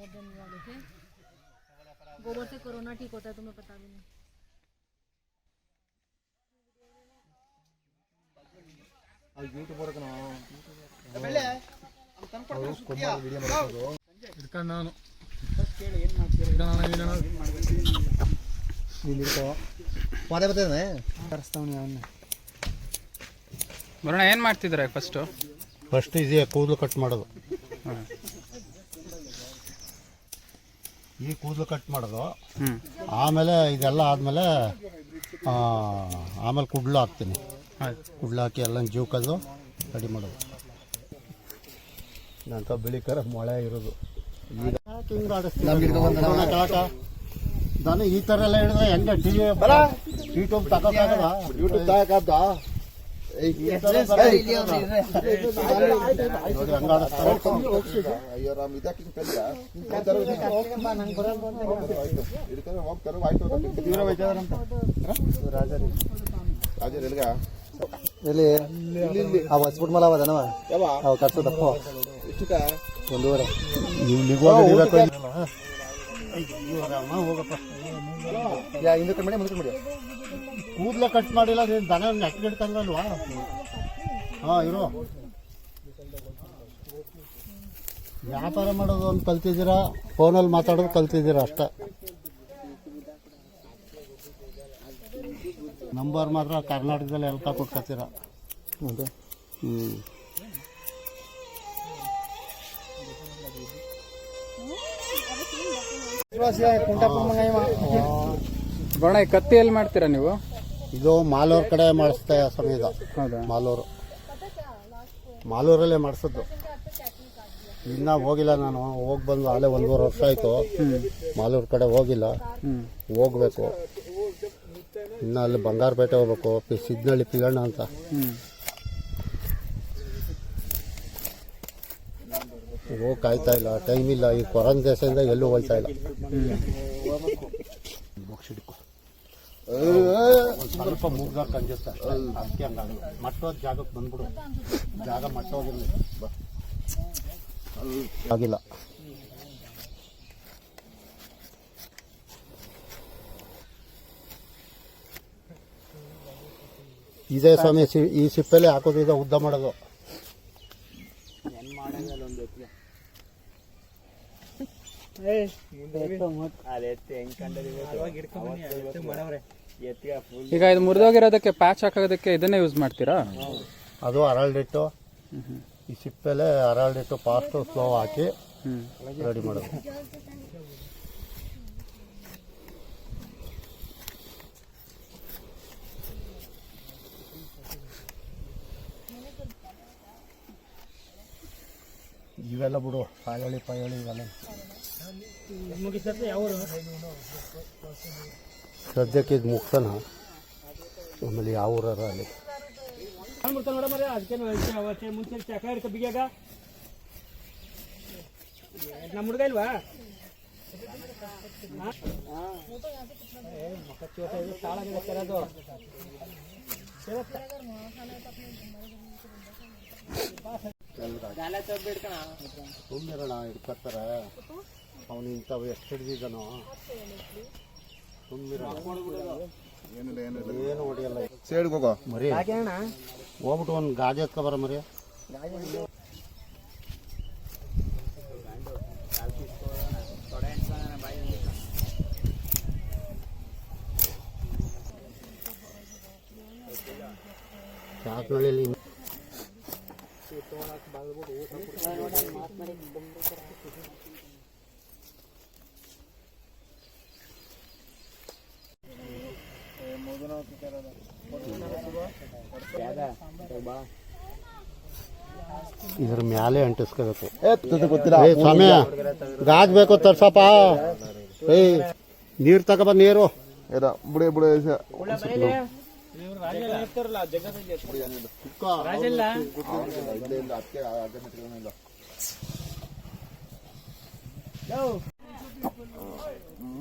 बहुत दिन वाले थे गोबर से कोरोना ठीक होता है तुम्हें पता भी नहीं ಹಿಡ್ಕೊಂಡು ನಾನು ಪದೇ ಬರ್ತದೆ ಬರೋಣ ಏನು ಮಾಡ್ತಿದ್ರ ಫಸ್ಟು ಫಸ್ಟ್ ಇದೆ ಕೂದಲು ಕಟ್ ಮಾಡೋದು ಈ ಕೂದಲು ಕಟ್ ಮಾಡೋದು. ಆಮೇಲೆ ಇದೆಲ್ಲ ಆದಮೇಲೆ ಆಮೇಲೆ ಕುಡ್ಲು ಹಾಕ್ತೀನಿ. ಕುಡ್ಲು ಹಾಕಿ ಎಲ್ಲ ಜೀವಕದು ರೆಡಿ ಮಾಡೋದು. ನಂತ ಬಿಳಿ ಕರ ಮೊಳೆ ಇರೋದು? ನಾನು ಈ ಥರ ಎಲ್ಲ ಹೇಳಿದ್ರೆ ಹೆಂಗೆ ಟಿ ವಿ ಯೂಟ್ಯೂಬ್ ತಗೋಕ್ಕಾಗಲ್ಲ? ಯೂಟ್ಯೂಬ್ ಆಡಿಸ್ತಾರೆ. ಅಯ್ಯೋ ರಾಮ್ ಅಂತ. ರಾಜರ್ ಎಲ್ಗ? ಎಲ್ಲಿ ಆ ಹೊಸ್ಬಿಟ್ ಮಲ ಅವದನವ ಯಾವ? ಅವು ಕಟ್ಸೋದಪ್ಪ ಎಷ್ಟಕ್ಕ? ಒಂದೂವರೆ ಇಲ್ಲಿಗೆ ಹೋಗಿರ್ಬೇಕು ಹೋಗಪ್ಪ ಯಾ ಹಿಂದೆ ಮಾಡಿ ಮುಂದಕ್ಕೆ ಮಾಡಿ ಕೂದಲ ಕಟ್ ಮಾಡಿಲ್ಲ ನೀನು ದನ ನೆಟ್ಗಿಡ್ತಂಗಲ್ವಾ ಹಾಂ ಇರೋ. ವ್ಯಾಪಾರ ಮಾಡೋದು ಒಂದು ಕಲ್ತಿದ್ದೀರಾ? ಫೋನಲ್ಲಿ ಮಾತಾಡೋದು ಕಲ್ತಿದ್ದೀರಾ ಅಷ್ಟೇ? ನಂಬರ್ ಮಾತ್ರ ಕರ್ನಾಟಕದಲ್ಲಿ ಎಲ್ಕ ಕೊಟ್ಕೊತೀರ ಹೌದು ಹ್ಞೂ ಈ ಕತ್ತಿ ಎಲ್ಲಿ ಮಾಡ್ತೀರಾ ನೀವು? ಇದು ಮಾಲೂರ್ ಕಡೆ ಮಾಡಿಸ್ತಾ ಸಮಯದ ಹೌದಾ? ಮಾಲೂರು. ಮಾಲೂರಲ್ಲೇ ಮಾಡಿಸಿದ್ದು. ಇನ್ನ ಹೋಗಿಲ್ಲ ನಾನು. ಹೋಗಿ ಬಂದು ಅಲ್ಲೇ ಒಂದೂವರೆ ವರ್ಷ ಆಯ್ತು. ಮಾಲೂರ್ ಕಡೆ ಹೋಗಿಲ್ಲ. ಹೋಗ್ಬೇಕು. ಇನ್ನ ಅಲ್ಲಿ ಬಂಗಾರಪೇಟೆ ಹೋಗ್ಬೇಕು. ಪಿ ಸಿದ್ನಳ್ಳಿ ಪಿಗಣ್ಣ ಅಂತ. ಹೋಗಿ ಕಾಯ್ತಾ ಇಲ್ಲ. ಟೈಮ್ ಇಲ್ಲ. ಈ ಕೊರೋನಾ ದೇಶದಿಂದ ಎಲ್ಲೂ ಹೋಗ್ತಾ ಇಲ್ಲ. ಒಂದ್ ಸ್ವಲ್ಪ ಮೂಗ್ದಾಗ ಕಂಜುತ್ತೆ ಅದಕ್ಕೆ ಹಂಗಾಗಿ ಮಟ್ಟೋದ್ ಜಾಗಕ್ಕೆ ಬಂದ್ಬಿಡು. ಜಾಗ ಮಟ್ಟೋಗಿರ್ಲಿ. ಬಾ. ಆಗಿಲ್ಲ. ಇದೇ ಸ್ವಾಮಿ ಸಿ ಈ ಸಿಪ್ಪೆಲೆ ಹಾಕೋದು ಈಗ ಉದ್ದ ಮಾಡೋದು. ಈಗ ಇದು ಮುರಿದೋಗಿರೋದಕ್ಕೆ ಪ್ಯಾಚ್ ಹಾಕೋದಕ್ಕೆ ಇದನ್ನೇ ಯೂಸ್ ಮಾಡ್ತೀರಾ? ಅದು ಅರಳಿಟ್ಟು ಈ ಸಿಪ್ಪೆಲೆ ಅರಳಿಟ್ಟು ಫಾಸ್ಟ್ ಸ್ಲೋ ಹಾಕಿ ರೆಡಿ ಮಾಡೋದು. ಇವೆಲ್ಲ ಬಿಡು, ಪಾಯಳಿ ಪಾಯಳಿ ಇವೆಲ್ಲ. ಸದ್ಯಕ್ಕೆ ಇದು ಮುಗ್ಸೋಣ ಆಮೇಲೆ ಯಾವ ಊರಾರ ಅಲ್ಲಿ ಮುಂಚೆ ಚಕ ಹಿಡ್ಕ ಬಿಗ್ಯಾಗ ನಮ್ಮ ಹುಡುಗ ಇಲ್ವಾ ಸುಮ್ಮನಿರೋಣ ಇಟ್ಕೊತಾರೆ ಅವನು ಇಂಥವು ಎಷ್ಟು ಹಿಡಿದಿದ್ದಾನೋ ಸುಮ್ಮನಿರೋಣ ಏನಿಲ್ಲ ಏನಿಲ್ಲ ಏನು ಹೊಡಿಯಲ್ಲ ಸೈಡ್ಗೆ ಹೋಗೋ? ಮರಿ. ಹೋಗ್ಬಿಟ್ಟು ಒಂದು ಗಾಜಿ ಬರ ಮರಿ. ಚಾಕ್ನಳ್ಳಿಲಿ ಇದ್ರ ಮ್ಯಾಲೆ ಅಂಟಿಸ್ಕೋಬೇಕು ಏ ಸ್ವಾಮಿ ಗಾಜ್ ಬೇಕು ತರ್ಸಪ್ಪ. ಏಯ್ ನೀರು ತಗೋಬ ನೀರು. ಬುಡೆ ಬುಡೆ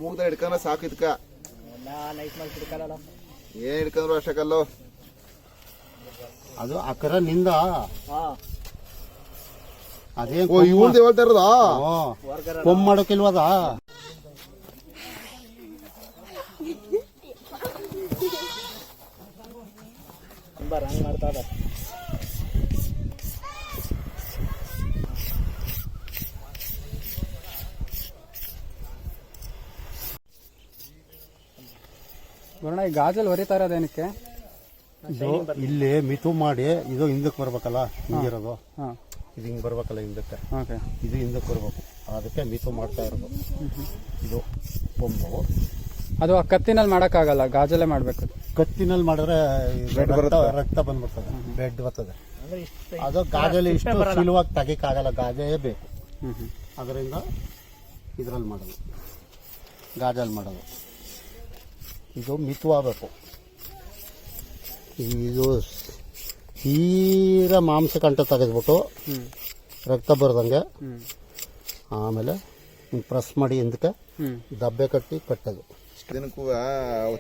ಮೂಗ್ದ ಹಿಡ್ಕೊಂಡ್ರೆ ಸಾಕು ಇದಕ್ಕ ಏನ್ ಹಿಡ್ಕೊಂಡ್ರು ಅಷ್ಟಕ್ಕಲ್ಲೋ? ಅದು ಆ ಕರ ನಿಂದ. ಅದೇ ಓ ಇವ್ರದ್ದು ಹೇಳ್ತಾ ಇರೋದಾ? ಕೊಮ್ ಮಾಡೋಕಿಲ್ವದ ವರ್ಣ ಈ ಗಾಜಲ್ಲಿ ಹೊರಿತಾ ಇರೋದೇನಕ್ಕೆ? ಇದು ಇಲ್ಲಿ ಮಿತು ಮಾಡಿ ಇದು ಹಿಂದಕ್ಕೆ ಬರ್ಬೇಕಲ್ಲ ಹಿಂಗಿರೋದು. ಹಾಂ ಇದು ಹಿಂಗೆ ಬರ್ಬೇಕಲ್ಲ ಹಿಂದಕ್ಕೆ. ಓಕೆ. ಇದು ಹಿಂದಕ್ಕೆ ಬರ್ಬೇಕು. ಅದಕ್ಕೆ ಮಿತು ಮಾಡ್ತಾ ಇರೋದು. ಇದು ಬೊಂಬು ಅದು ಆ ಕತ್ತಿನಲ್ಲಿ ಮಾಡೋಕ್ಕಾಗಲ್ಲ ಗಾಜಲ್ಲೇ ಮಾಡಬೇಕು ಕತ್ತಿನಲ್ಲಿ ಮಾಡಿದ್ರೆ ಬೆಡ್ ರಕ್ತ ರಕ್ತ ಬಂದ್ಬಿಡ್ತದೆ ಬೆಡ್ ಬರ್ತದೆ. ಅದು ಗಾಜಲ್ಲಿ ಇಷ್ಟು ಸುಲಭವಾಗಿ ತೆಗಿಯಕ್ಕಾಗಲ್ಲ ಗಾಜೇ ಬೇಕು. ಅದರಿಂದ ಇದ್ರಲ್ಲಿ ಮಾಡೋದು. ಗಾಜಲ್ಲಿ ಮಾಡೋದು. ಇದು ಮಿತವಾಗಬೇಕು ಇದು ತೀರಾ ಮಾಂಸ ಕಂಟ ತೆಗೆದ್ಬಿಟ್ಟು ರಕ್ತ ಬರ್ದಂಗೆ ಆಮೇಲೆ ಪ್ರೆಸ್ ಮಾಡಿ ಹಿಂದಕ್ಕೆ ದಬ್ಬೆ ಕಟ್ಟಿ ಕಟ್ಟೋದು. ದಿನಕ್ಕೂ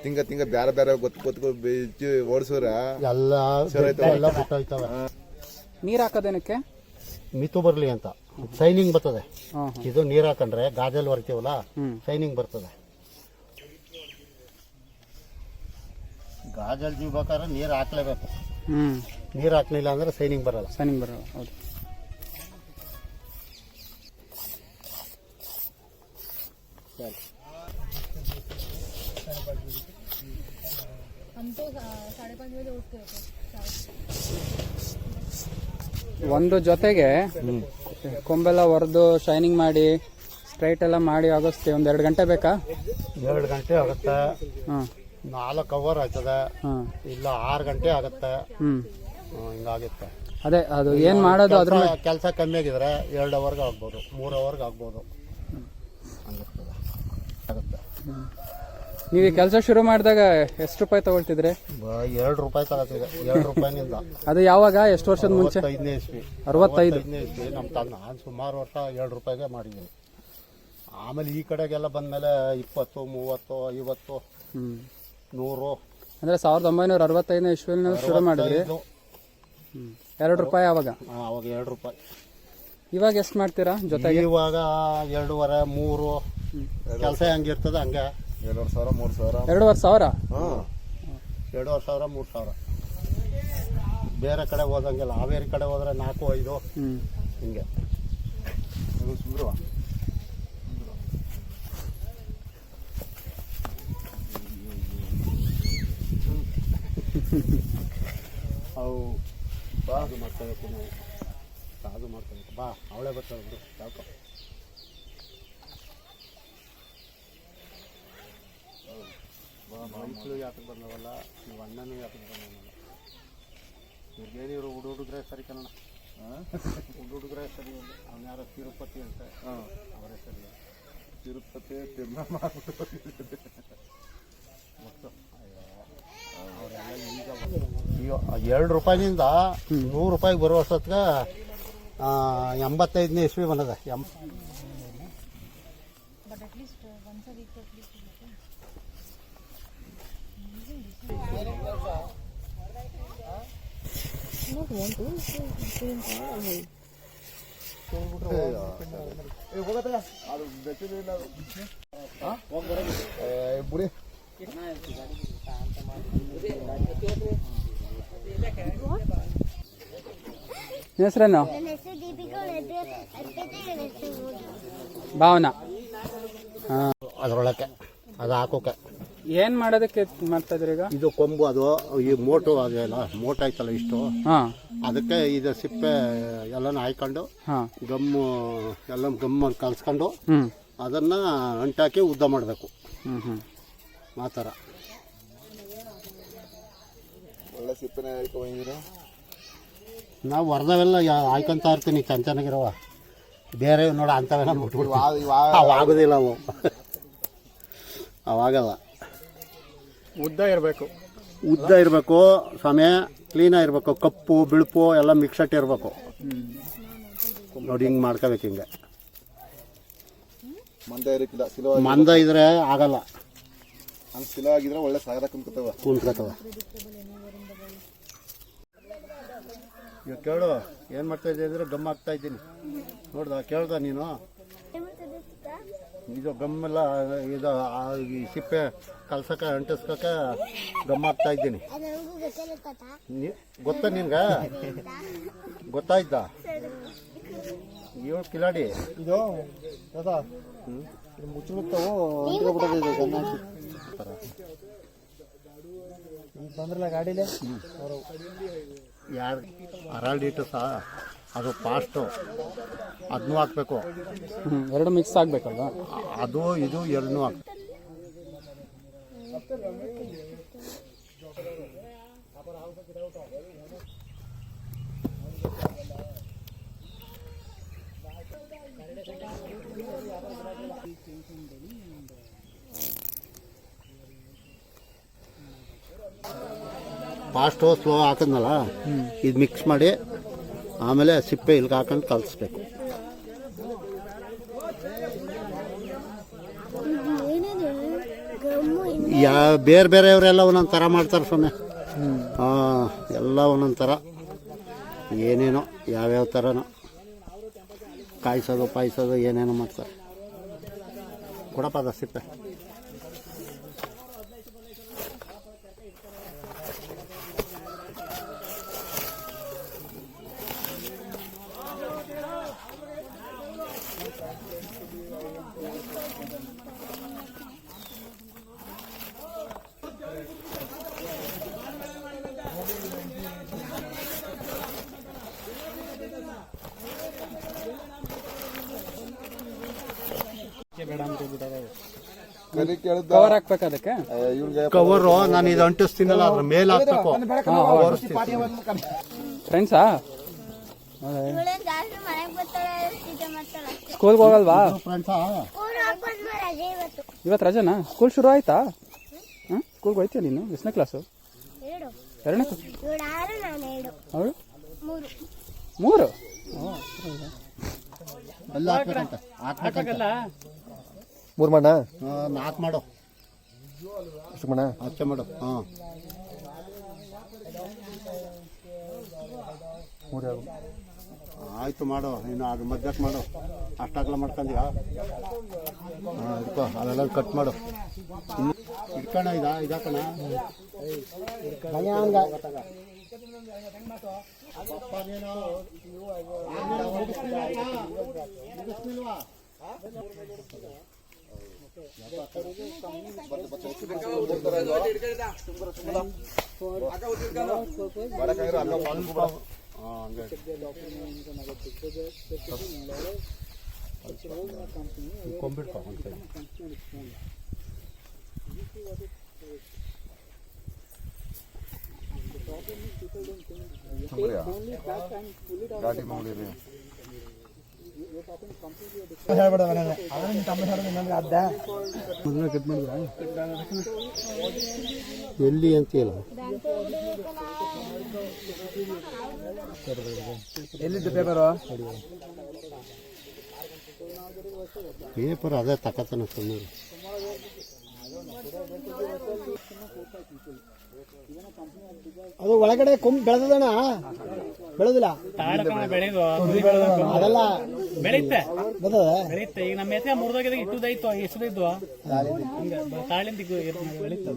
ತಿಂಗ ತಿಂಗ ಬೇರೆ ಬೇರೆ ಗೊತ್ತು ಗೊತ್ತು ಬಿಚ್ಚಿ ಓಡಿಸೋರ? ಎಲ್ಲ ಎಲ್ಲ ಬಿಟ್ಟೋಯ್ತವೆ. ನೀರು ಹಾಕೋದೇನಕ್ಕೆ ಮಿತು ಬರಲಿ ಅಂತ. ಶೈನಿಂಗ್ ಬರ್ತದೆ. ಇದು ನೀರು ಹಾಕೊಂಡ್ರೆ ಗಾಜಲ್ ಬರ್ತೀವಲ್ಲ. ಶೈನಿಂಗ್ ಬರ್ತದೆ. ಗಾಜಲ್ ಜೀವ ಬೇಕಾದ್ರೆ ನೀರು ಹಾಕ್ಲೇಬೇಕು. ಹ್ಞೂ ನೀರು ಹಾಕ್ಲಿಲ್ಲ ಅಂದ್ರೆ ಸೈನಿಂಗ್ ಬರಲ್ಲ. ಸೈನಿಂಗ್ ಬರಲ್ಲ ಹೌದು. ಒಂದು ಜೊತೆಗೆ ಕೊಂಬೆಲ್ಲ ಹೊರದು ಶೈನಿಂಗ್ ಮಾಡಿ ಸ್ಟ್ರೈಟ್ ಎಲ್ಲ ಮಾಡಿ ಆಗಸ್ತೀವಿ ಒಂದು ಎರಡು ಗಂಟೆ ಬೇಕಾ? ಎರಡು ಗಂಟೆ ಆಗುತ್ತಾ. ಹಾಂ ನಾಲ್ಕು ಅವರ್ ಆಯ್ತದ. ಹಾಂ. ಇಲ್ಲ ಆರು ಗಂಟೆ ಆಗುತ್ತೆ. ಹ್ಞೂ ಹಿಂಗಾಗುತ್ತೆ. ಅದೇ ಅದು ಏನು ಮಾಡೋದು ಅದ್ರ ಮೇಲೆ ಕೆಲಸ ಕಮ್ಮಿ ಆಗಿದ್ರೆ ಎರಡು ಅವರ್ಗೆ ಆಗ್ಬೋದು ಮೂರು ಅವರ್ಗೆ ಆಗ್ಬೋದು. ಹಂಗಿರ್ತದೆ ಆಗುತ್ತೆ ನೀವು ಈ ಕೆಲಸ ಶುರು ಮಾಡಿದಾಗ ಎಷ್ಟು ರೂಪಾಯಿ ತಗೊಳ್ತಿದ್ರಿ? ಬ- ಎರಡು ರೂಪಾಯಿ ತಗೋತಿದೆ ಎರಡು ರೂಪಾಯಿನಿಂದ. ಅದು ಯಾವಾಗ ಎಷ್ಟು ವರ್ಷದ ಮುಂಚೆ? ಐದನೇ ಇಸ್ವಿ. ಅರವತ್ತೈದು. ಐದನೇ ಇಸ್ವಿ ನಮ್ಮ ತನ್ನ ನಾನು ಸುಮಾರು ವರ್ಷ ಎರಡು ರೂಪಾಯಿಗೆ ಮಾಡಿದ್ದೀನಿ. ಆಮೇಲೆ ಈ ಕಡೆಗೆಲ್ಲ ಬಂದಮೇಲೆ ಇಪ್ಪತ್ತು ಮೂವತ್ತು ಐವತ್ತು. ಹ್ಞೂ ನೂರು. ಅಂದರೆ ಸಾವಿರದ ಒಂಬೈನೂರ ಅರವತ್ತೈದನೇ ಇಸ್ವಿಯಲ್ಲಿ ನೀವು ಶುರು ಮಾಡಿದ್ರಿ? ಐದು. ಎರಡು ರೂಪಾಯಿ ಆವಾಗ ಆ, ಅವಾಗ ಎರಡು ರೂಪಾಯಿ. ಇವಾಗ ಎಷ್ಟು ಮಾಡ್ತೀರಾ ಜೊತೆಗೆ? ಇವಾಗ ಎರಡೂವರೆ ಮೂರು. ಕೆಲಸ ಹೆಂಗಿರ್ತದೆ ಹಂಗೆ? ಎರಡುವರೆ ಸಾವಿರ ಮೂರು ಸಾವಿರ. ಎರಡೂವರೆ ಸಾವಿರ? ಹಾಂ. ಎರಡೂವರೆ ಸಾವಿರ ಮೂರು ಸಾವಿರ. ಬೇರೆ ಕಡೆ ಹೋದಂಗೆಲ್ಲ ಹಾವೇರಿ ಕಡೆ ಹೋದ್ರೆ ನಾಲ್ಕು ಐದು. ಹಿಂಗೆ. ಹಿಂಗೆ ಸುಂದರವಾ ಬಾ ಅದು ಮಾಡ್ಕೋಬೇಕು ನಾವು. ಸಾಧು ಮಾಡ್ಕೋಬೇಕು ಬಾ ಅವಳೇ ಬರ್ತಾಳೆ ಬಿಡು. ಯಾಕೆ ಮಕ್ಕಳು ಯಾತಕ್ಕೆ ಬಂದವಲ್ಲ ನೀವು ಅಣ್ಣನೂ ಯಾತಕ್ಕೆ ಬಂದವಲ್ಲ ಇವ್ರಿಗೇನು ಇವರು ಹುಡು ಹುಡುಗ್ರೆ ಸರಿ ಕಣ ಹುಡು ಹುಡುಗ್ರೆ ಸರಿ ಅವ್ನು ಯಾರೋ ತಿರುಪತಿ ಅಂತ. ಅವರೇ ಸರಿ ತಿರುಪತಿ ತಿರ್ಮಾ ಮಾಡ್ಬಿಟ್ಟು ಅಯ್ಯೋ ಎರಡು ರೂಪಾಯಿನಿಂದ ನೂರು ರೂಪಾಯಿಗೆ ಬರೋ ಅಷ್ಟೊತ್ತಿಗೆ ಎಂಬತ್ತೈದನೇ ಇಸ್ವಿ ಬಂದದ. ಎಂ ಬುಡಿ ಹೆಸ್ರೇನು? ಭಾವನಾ. ಹಾಂ. ಅದರೊಳಕ್ಕೆ ಅದು ಹಾಕೋಕೆ ಏನು ಮಾಡೋದಕ್ಕೆ ಮಾಡ್ತಾ ಇದ್ರಿ ಈಗ? ಇದು ಕೊಂಬು ಅದು ಈ ಮೋಟು ಅದೆಲ್ಲ ಮೋಟ್ ಆಯ್ತಲ್ಲ ಇಷ್ಟು. ಹಾಂ. ಅದಕ್ಕೆ ಇದು ಸಿಪ್ಪೆ ಎಲ್ಲನೂ ಹಾಯ್ಕೊಂಡು ಹಾಂ. ಗಮ್ಮು ಎಲ್ಲ ಗಮ್ಮ ಕಲ್ಸ್ಕೊಂಡು ಅದನ್ನ ಅದನ್ನು ಅಂಟಾಕಿ ಉದ್ದ ಮಾಡಬೇಕು. ಹ್ಞೂ ಹ್ಞೂ ಆ ಥರ. ಒಳ್ಳೆ ಸಿಪ್ಪೆನ ಹೇಳ್ಕೊಂಡಿದ್ದೀರಾ ನಾವು ಹೊರದವೆಲ್ಲ ಹಾಯ್ಕೊಂತ ಇರ್ತೀನಿ ಚೆನ್ನ ಚೆನ್ನಾಗಿರವ ಬೇರೆ ನೋಡ ಅಂಥವೆಲ್ಲ ಮುಟ್ಬಿಟ್ಟು ಅವು ಆಗೋದಿಲ್ಲ ಅವು. ಅವಾಗಲ್ಲ ಉದ್ದ ಇರಬೇಕು. ಉದ್ದ ಇರಬೇಕು ಸಮಯ ಕ್ಲೀನಾಗಿ ಇರಬೇಕು ಕಪ್ಪು ಬಿಳುಪು ಎಲ್ಲ ಮಿಕ್ಸಟ್ ಇರಬೇಕು. ನೋಡಿ ಹಿಂಗೆ ಮಾಡ್ಕೋಬೇಕು ಹಿಂಗೆ. ಮಂದ ಇರಕ್ಕಿಲ್ಲ ಸಿಲೋ ಮಂದ ಇದ್ರೆ ಆಗಲ್ಲ. ಹಂಗೆ ಸಿಲೋ ಆಗಿದ್ರೆ ಒಳ್ಳೆ ಸಾಗರ ಕುಂತ್ಕೊತವ. ಕುಂತ್ಕೋತವ. ಇವಾಗ ಕೇಳು ಏನು ಮಾಡ್ತಾ ಇದ್ದೆ ಅಂದ್ರೆ ಗಮ್ ಹಾಕ್ತಾ ಇದ್ದೀನಿ. ನೋಡ್ದ ಕೇಳ್ದ ನೀನು? ಇದು ಗಮ್ಮೆಲ್ಲ ಇದು ಆ ಈ ಸಿಪ್ಪೆ ಕಲ್ಸಕ ಅಂಟಿಸ್ಕ ಗಮ್ ಹಾಕ್ತಾ ಇದ್ದೀನಿ. ಗೊತ್ತ ನೀ- ಗೊತ್ತಾ ನಿನ್ಗ? ಗೊತ್ತಾಯ್ತ? ಏಳು ಕಿಲಾಡಿ. ಇದು ದಾದಾ ಇದು ಗನ್ನ ಈಗ ಬಂದ್ರಲ್ಲ ಗಾಡಿಲೆ? ಯಾರು ಅರಾಲ್ಡಿಟ್ಟು ಸಹ ಅದು ಪಾಸ್ಟು. ಅದನ್ನೂ ಹಾಕ್ಬೇಕು. ಹ್ಮ್ ಎರಡು ಮಿಕ್ಸ್ ಆಗ್ಬೇಕಲ್ವಾ? ಅದು ಇದು ಎರಡನ್ನೂ ಹಾಕ್ ಫಾಸ್ಟು ಸ್ಲೋ ಹಾಕಿದ್ನಲ್ಲ, ಇದು ಮಿಕ್ಸ್ ಮಾಡಿ ಆಮೇಲೆ ಸಿಪ್ಪೆ ಇಲ್ಲಿಗೆ ಹಾಕೊಂಡು ಕಲಿಸ್ಬೇಕು. ಯಾ, ಬೇರೆ ಬೇರೆಯವರೆಲ್ಲ ಒಂದೊಂದು ಥರ ಮಾಡ್ತಾರೆ ಸುಮ್ಮನೆ ಹಾಂ ಎಲ್ಲ ಒಂದೊಂದು ಥರ ಏನೇನೋ, ಯಾವ್ಯಾವ ಥರನೋ ಕಾಯಿಸೋದು, ಪಾಯಿಸೋದು ಏನೇನೋ ಮಾಡ್ತಾರೆ. ಕೊಡಪ್ಪ ಅದ ಸಿಪ್ಪೆ. ಕಲಿ ಕವರ್ ಹಾಕ್ಬೇಕು ಅದಕ್ಕೆ? ಇವ್ರಿಗೆ ಕವರು ನಾನು ಇದು ಅಂಟಿಸ್ತೀನಲ್ಲ ಅದ್ರ ಮೇಲೆ ಹಾಕ್ಬೇಕು. ಫ್ರೆಂಡ್ಸಾ ಸ್ಕೂಲ್ಗೆ ಹೋಗಲ್ವಾ? ಇವತ್ತು. ರಜನಾ? ಸ್ಕೂಲ್ ಶುರು ಆಯ್ತಾ? ಹಾಂ? ಸ್ಕೂಲ್ಗೆ ಹೋಯ್ತೀಯ ನೀನು? ಎಷ್ಟನೇ ಕ್ಲಾಸು ಎರಡನೇ ಅವಳು ಮೂರು. ಅಲ್ಲಿ ಮೂರ್ ಮಣ್ಣ? ನಾಲ್ಕು ಮಾಡು. ಮಣ್ಣ? ಹಚ್ಚೆ ಮಾಡು ಹಾಂ. ಆಯಿತು ಆಯ್ತು ಮಾಡು ಇನ್ನು ಅದು ಮಧ್ಯಕ್ಕೆ ಮಾಡು. ಅಷ್ಟಾಗಲ ಮಾಡ್ಕೊಂಡ್ಯಾ? ಹಾಂ ಅವೆಲ್ಲ ಕಟ್ ಮಾಡು. ಹಿಡ್ಕಣ ಇದಾ ಇದಾಕಣ. ಅನ್ನ ಮಾಡ್ಕೊಬಿಡ. ಹಾಂ ಹಂಗೆ ಕೊಂಬಿಡ್ಕೊ ಒಂದು ಕೈ ಅಂತ ಎಲ್ಲಿ ಅಂತೀಯಲ್ಲ ಎಲ್ಲಿದ್ದು ಪೇಪರು? ಪೇಪರ್ ಅದೇ ತಕತನ ಸುಮ್ಮನೆ. ಅದು ಒಳಗಡೆ ಕೊಂಬ್ ಬೆಳೆದದಣ ಬೆಳೆದಿಲ್ಲ. ಅದೆಲ್ಲ ಬೆಳೆಯುತ್ತೆ. ಬೆಳಿತೆ ಬೆಳೆಯುತ್ತೆ. ಈಗ ನಮ್ಮ ಎತ್ತೆ ಮುರಿದೋಗಿದ ಇಟ್ಟುದೈತು ಎಷ್ಟದಿದ್ದು ತಾಳಿಂದ ಬೆಳೀತದ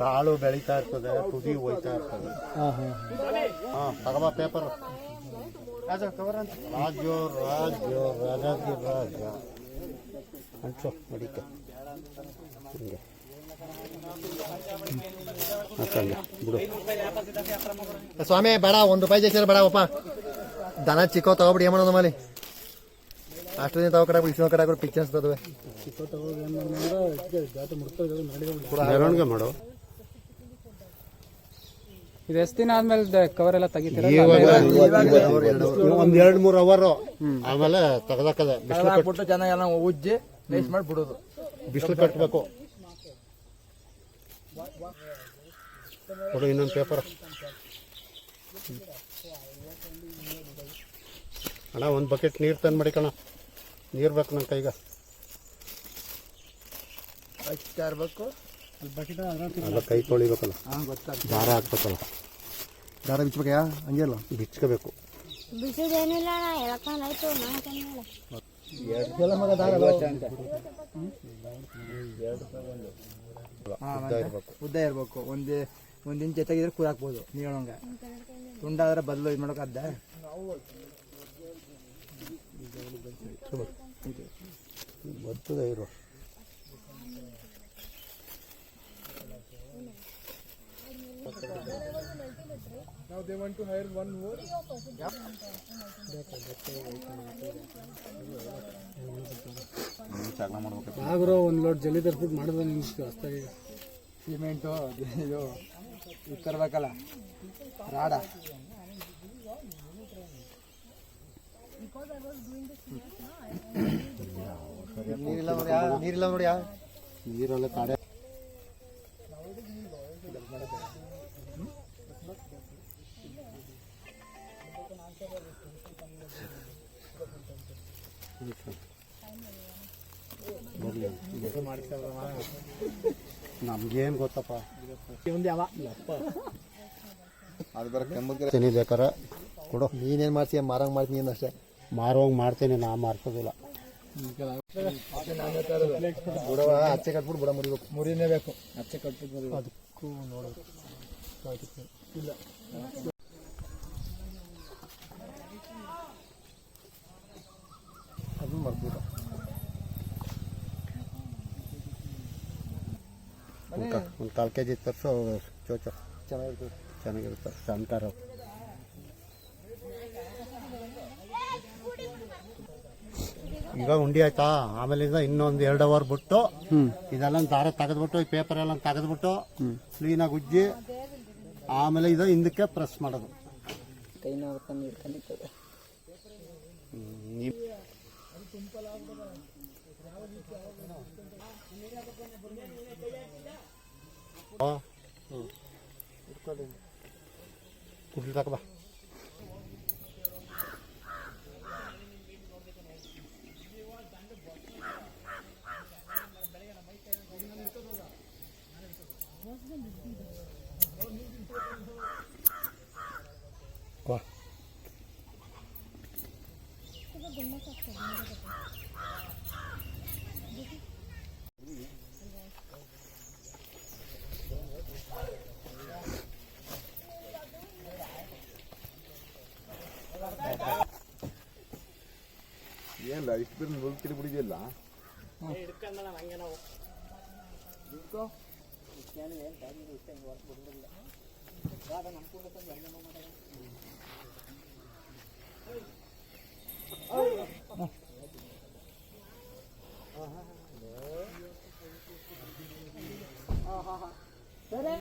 ತಾಳು ಬೆಳೀತಾ ಇರ್ತದೆ ತುದಿ ಹೋಯ್ತಾ ಇರ್ತದೆ. ಹಾ ಹಾ. ಹಾ ತಗಬ ಪೇಪರ್ ರಾಜ್ಯೋ ರಾಜ್ಯೋ ರಾಜಾಜಿ ರಾಜ ಅಂಚು ಮಡಿಕೆ ಹಿಂಗೆ. ಸ್ವಾಮಿ ಬೇಡ ಒಂದು ರೂಪಾಯಿ ಜಾಸ್ತಿ ಬೇಡ ಅಪ್ಪ ದನ ಚಿಕ್ಕ ತಗೋಬಿಡಿ ಏನ್ ಮಾಡೋದು ಅಷ್ಟು ದಿನ ತಗೋ ಕಡೆ ಇಷ್ಟೋ ಕಡೆ ಪಿಕ್ಚರ್ಸ್ ಅದಾವೆ ಮೆರವಣಿಗೆ ಮಾಡು ಇದು ಎಷ್ಟು ದಿನ ಆದ್ಮೇಲೆ ಕವರ್ ಎಲ್ಲ ತೆಗಿತೀರಾ ಒಂದ್ ಎರಡ್ ಮೂರ್ ಅವರ್ ಆಮೇಲೆ ತೆಗ್ದಾಕದೆ ಬಿಸಿಲು ಚೆನ್ನಾಗಿ ಉಜ್ಜಿ ವೇಸ್ಟ್ ಮಾಡಿ ಬಿಡೋದು ಬಿಸಿಲು ಕಟ್ಟಬೇಕು ಕೊಡು ಇನ್ನೊಂದು ಪೇಪರ್ ಅಣ್ಣ ಒಂದು ಬಕೆಟ್ ನೀರು ತಂದು ಮಾಡಿ ಕಣ. ನೀರು ಬೇಕು ನನ್ನ ಕೈಗ. ಅಲ್ಲ ಕೈ ತೊಳಿಬೇಕಲ್ಲ ದಾರ ಹಾಕ್ಬೇಕಲ್ಲ. ದಾರ ಬಿಚ್ಬೇಕಯ್ಯ? ಹಂಗೆ ಅಲ್ಲ ಬಿಚ್ಕೋಬೇಕು. ಬಿಸಿದೇನಿಲ್ಲ ಉದ್ದ ಇರ್ಬೇಕು. ಒಂದ್ ಒಂದ್ ಇಂಚ್ ಎತ್ತಾಗಿದ್ರೆ ಕೂರ್ ಹಾಕ್ಬೋದು ನೀವ್ ಹೇಳೋಂಗ ತುಂಡಾದ್ರೆ ಬದಲು ಇದು ಬರ್ತದೆ ಇರು. ಆಗ್ರೋ ಒಂದು ಲೋಟ್ ಜಲ್ಲಿ ತರ್ಬಿಟ್ಟು ಮಾಡಿದ್ರೆ ನಿಮ್ಗೆ ಅಷ್ಟಾಗಿ ಸಿಮೆಂಟು ಇದು ಇದು ತರ್ಬೇಕಲ್ಲ. ರಾಡ. ನೀರಿಲ್ಲ ನೋಡ್ಯಾ ನೀರಿಲ್ಲ ನೋಡ್ಯಾ ನೀರೆಲ್ಲ ಕಾಡೆ ನಮ್ಗೇನು ಗೊತ್ತಪ್ಪ. ಅದು ಬೇರೆ ಕೆಮ್ಮಕ್ಕೆ ತಿನ್ನಿ ಬೇಕಾರೆ ಕೊಡು. ನೀನೇನ್ ಮಾಡ್ತೀಯ? ಮಾರಂಗ್ ಮಾಡ್ತೀನಿ ಅಷ್ಟೇ. ಮಾರೋಂಗ್ ಮಾಡ್ತೀನಿ ನಾ ಮಾರ್ಸೋದಿಲ್ಲ. ಬಿಡವ ಹಚ್ಚೆ ಕಟ್ಬಿಟ್ಟು ಬುಡ ಮುರಿಬೇಕು. ಮುರಿನೇ ಬೇಕು. ಹಚ್ಚೆ ಕಟ್ಬಿಟ್ಟು ಅದಕ್ಕೂ ನೋಡಬೇಕು. ಅದನ್ನ ಮರ್ಬಿಡ ಒಂದು ಕಾಲು ಕೆ ಜಿ ತರಿಸು ಚೋಚ ಚೆನ್ನಾಗಿರ್ತದೆ ಚೆನ್ನಾಗಿರುತ್ತೆ ಸಂತಾರ ಈಗ ಉಂಡಿ ಆಯ್ತಾ ಆಮೇಲಿಂದ ಇನ್ನೊಂದು ಎರಡು ಅವರ್ ಬಿಟ್ಟು ಇದೆಲ್ಲ ದಾರ ತೆಗೆದ್ಬಿಟ್ಟು ಈ ಪೇಪರ್ ಎಲ್ಲ ತೆಗೆದ್ಬಿಟ್ಟು ಕ್ಲೀನಾಗಿ ಉಜ್ಜಿ ಆಮೇಲೆ ಇದು ಹಿಂದಕ್ಕೆ ಪ್ರೆಸ್ ಮಾಡೋದು. ಕೈ ನೋಡ್ಕೊಂಡು ಇಟ್ಕೊಂಡಿರ್ತದೆ ಕುಡ್ಲಿ ತಕ ಬಾ ಕೋ ಇಷ್ಟು ಬಿಟ್ಟು ಮುಗಿದು ಬಿಡಿದಿಲ್ಲ ಹಾಂ ಹಾಂ ಹಾಂ ಸರಿ.